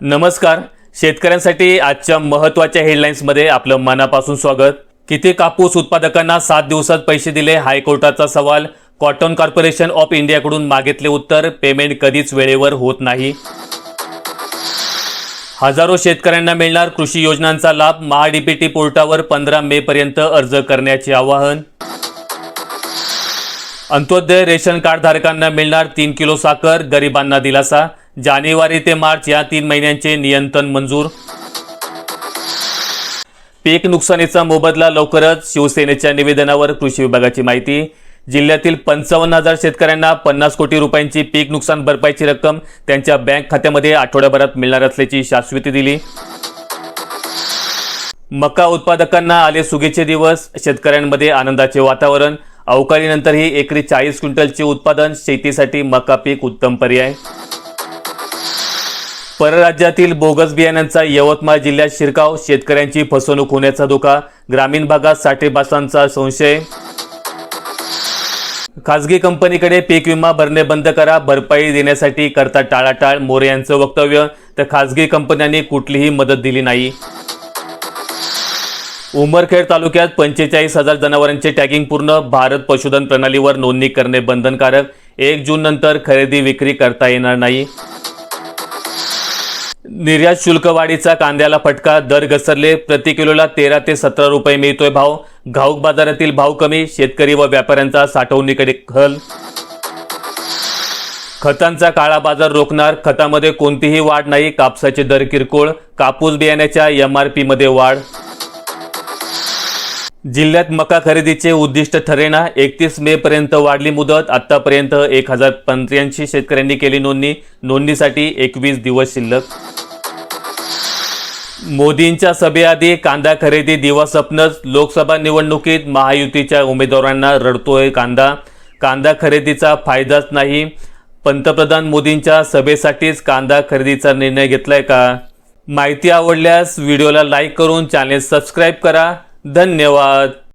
नमस्कार. शेतकऱ्यांसाठी आजच्या महत्त्वाच्या हेडलाईन्समध्ये आपलं मनापासून स्वागत. किती कापूस उत्पादकांना सात दिवसात पैसे दिले हायकोर्टाचा सवाल. कॉटन कॉर्पोरेशन ऑफ इंडियाकडून मागितले उत्तर पेमेंट कधीच वेळेवर होत नाही. हजारो शेतकऱ्यांना मिळणार कृषी योजनांचा लाभ महाडीपीटी पोर्टावर पंधरा मे पर्यंत अर्ज करण्याचे आवाहन. अंत्योदय रेशन कार्ड धारकांना मिळणार तीन किलो साखर गरिबांना दिलासा. जानेवारी ते मार्च या तीन महिन्यांचे नियंत्रण मंजूर. पीक नुकसानीचा मोबदला लवकरच शिवसेनेच्या निवेदनावर कृषी विभागाची माहिती. जिल्ह्यातील पंचावन्न हजार शेतकऱ्यांना पन्नास कोटी रुपयांची पीक नुकसान भरपाईची रक्कम त्यांच्या बँक खात्यामध्ये आठवड्याभरात मिळणार असल्याची शाश्वती दिली. मका उत्पादकांना आले सुगीचे दिवस शेतकऱ्यांमध्ये आनंदाचे वातावरण. अवकाळीनंतरही एकरी चाळीस क्विंटलचे उत्पादन शेतीसाठी मका पीक उत्तम पर्याय. परराज्यातील बोगस बियाण्यांचा यवतमाळ जिल्ह्यात शिरकाव शेतकऱ्यांची फसवणूक होण्याचा धोका ग्रामीण भागात साठेबासांचा संशय. खासगी कंपनीकडे पीक विमा भरणे बंद करा भरपाई देण्यासाठी करता टाळाटाळ मोरे यांचं वक्तव्य तर खासगी कंपन्यांनी कुठलीही मदत दिली नाही. उमरखेड तालुक्यात पंचेचाळीस हजार जनावरांचे टॅगिंग पूर्ण भारत पशुधन प्रणालीवर नोंदणी करणे बंधनकारक एक जून नंतर खरेदी विक्री करता येणार नाही. निर्यात शुल्क वाढीचा कांद्याला फटका दर घसरले प्रति किलोला तेरा ते सतरा रुपये मिळतोय भाव. घाऊक बाजारातील भाव कमी शेतकरी व व्यापाऱ्यांचा साठवणीकडे खल खतांचा काळा बाजार रोखणार खतामध्ये कोणतीही वाढ नाही कापसाचे दर किरकोळ कापूस बियाण्याच्या एमआरपीमध्ये मध्ये वाढ. जिल्ह्यात मका खरेदीचे उद्दिष्ट ठरेना एकतीस मे पर्यंत वाढली मुदत आतापर्यंत एक हजार पंच्याऐंशी शेतकऱ्यांनी केली नोंदणी नोंदणीसाठी एकवीस दिवस शिल्लक. मोदींच्या सभेआधी कांदा खरेदी दिवास्वप्नच लोकसभा निवडणुकीत महायुतीच्या उमेदवारांना रडतोय कांदा. कांदा खरेदीचा फायदाच नाही. पंतप्रधान मोदींच्या सभेसाठीच कांदा खरेदीचा निर्णय घेतलाय का? माहिती आवडल्यास व्हिडिओला लाईक करून चॅनेल सबस्क्राईब करा. धन्यवाद.